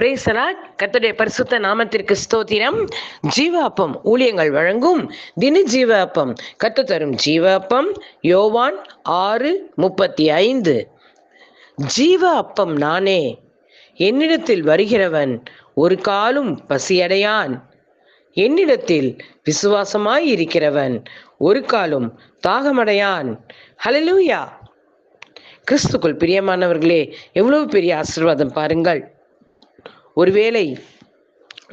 பிரேசலா கத்துடைய பரிசுத்த நாமத்திற்கு ஸ்தோத்திரம். ஜீவ அப்பம் ஊழியங்கள் வழங்கும் தின ஜீவ அப்பம் கத்து தரும் ஜீவ அப்பம் யோவான் ஆறு முப்பத்தி ஐந்து. ஜீவ அப்பம் நானே என்னிடத்தில் வருகிறவன் ஒரு காலும் பசியடையான். என்னிடத்தில் விசுவாசமாய் இருக்கிறவன் ஒரு காலும் தாகமடையான். ஹலலூயா கிறிஸ்துக்குள் பிரியமானவர்களே எவ்வளவு பெரிய ஆசீர்வாதம் பாருங்கள். ஒருவேளை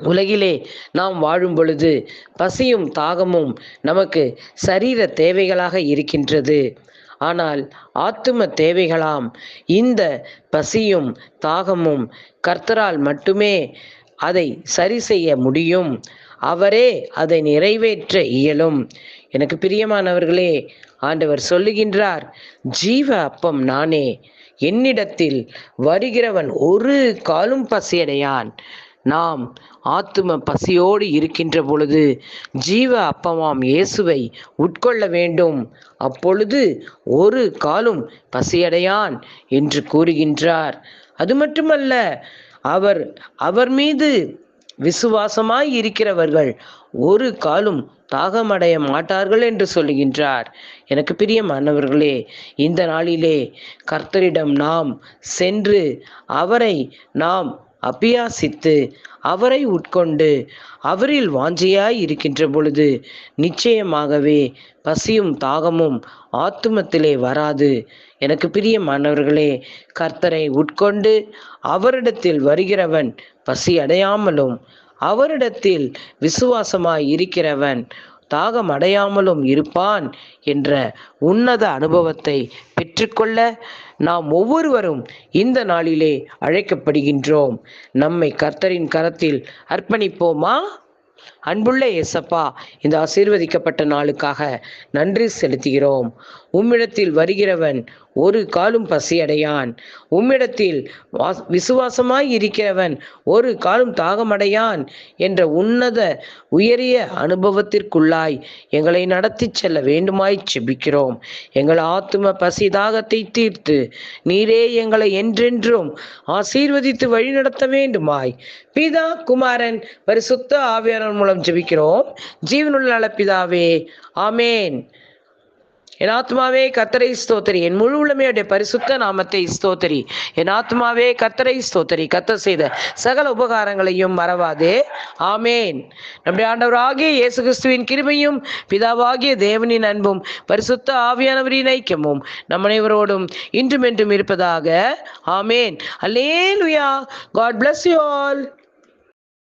உலகிலே நாம் வாழும் பொழுது பசியும் தாகமும் நமக்கு சரீர தேவைகளாக இருக்கின்றது. ஆனால் ஆத்தும தேவைகளாம் இந்த பசியும் தாகமும் கர்த்தரால் மட்டுமே அதை சரி செய்ய முடியும். அவரே அதை நிறைவேற்ற இயலும். எனக்கு பிரியமானவர்களே ஆண்டவர் சொல்லுகின்றார் ஜீவ அப்பம் நானே என்னிடத்தில் வருகிறவன் ஒரு காலும் பசியடையான். நாம் ஆத்தும பசியோடு இருக்கின்ற பொழுது ஜீவ அப்பமாம் இயேசுவை உட்கொள்ள வேண்டும். அப்பொழுது ஒரு காலும் பசியடையான் என்று கூறுகின்றார். அது மட்டுமல்ல அவர் அவர் மீது விசுவாசமாய் இருக்கிறவர்கள் ஒரு காலும் தாகமடைய மாட்டார்கள் என்று சொல்லுகின்றார். எனக்கு பிரியமானவர்களே இந்த நாளிலே கர்த்தரிடம் நாம் சென்று அவரை நாம் அபியாசித்து அவரை உட்கொண்டு அவரில் வாஞ்சியாய் இருக்கின்ற பொழுது நிச்சயமாகவே பசியும் தாகமும் ஆத்துமத்திலே வராது. எனக்கு பிரியமானவர்களே கர்த்தரை உட்கொண்டு அவரிடத்தில் வருகிறவன் பசி அடையாமலும் அவரிடத்தில் விசுவாசமாய் இருக்கிறவன் தாகம் அடையாமலும் இருப்பான் என்ற உன்னத அனுபவத்தை பெற்றுக்கொள்ள நாம் ஒவ்வொருவரும் இந்த நாளிலே அழைக்கப்படுகின்றோம். நம்மை கர்த்தரின் கரத்தில் அர்ப்பணிப்போமா? அன்புள்ள எசப்பா இந்த ஆசீர்வதிக்கப்பட்ட நாளுக்காக நன்றி செலுத்துகிறோம். உம்மிடத்தில் வருகிறவன் ஒரு காலும் பசியடையான். உம்மிடத்தில் விசுவாசமாய் இருக்கிறவன் ஒரு காலும் தாகமடையான் என்ற உன்னத உயரிய அனுபவத்திற்குள்ளாய் எங்களை நடத்தி செல்ல வேண்டுமாய் செபிக்கிறோம் எங்கள் ஆத்தும பசி தாகத்தை தீர்த்து நீரே எங்களை என்றென்றும் ஆசீர்வதித்து வழிநடத்த வேண்டுமாய். பிதா குமாரன் பரிசுத்த ஆவியாளர் மூலம் ஜெபிக்கிறோம். ஜீவனுள்ள நல பிதாவே ஆமேன். என் ஆத்மாவே கத்தரை ஸ்தோத்தரி. என் முழு உளமையுடைய பரிசுத்த நாமத்தை ஸ்தோத்தரி. என் ஆத்மாவே கத்தரை ஸ்தோத்தரி. கத்த செய்த சகல உபகாரங்களையும் மறவாதே. ஆமேன். நம்முடைய ஆண்டவராகிய இயேசு கிறிஸ்துவின் கிருமையும் பிதாவாகிய தேவனின் அன்பும் பரிசுத்த ஆவியானவரின் ஐக்கியமும் நம் அனைவரோடும் இன்றும் என்றும் இருப்பதாக. ஆமேன். அல்லேலுயா. God bless you all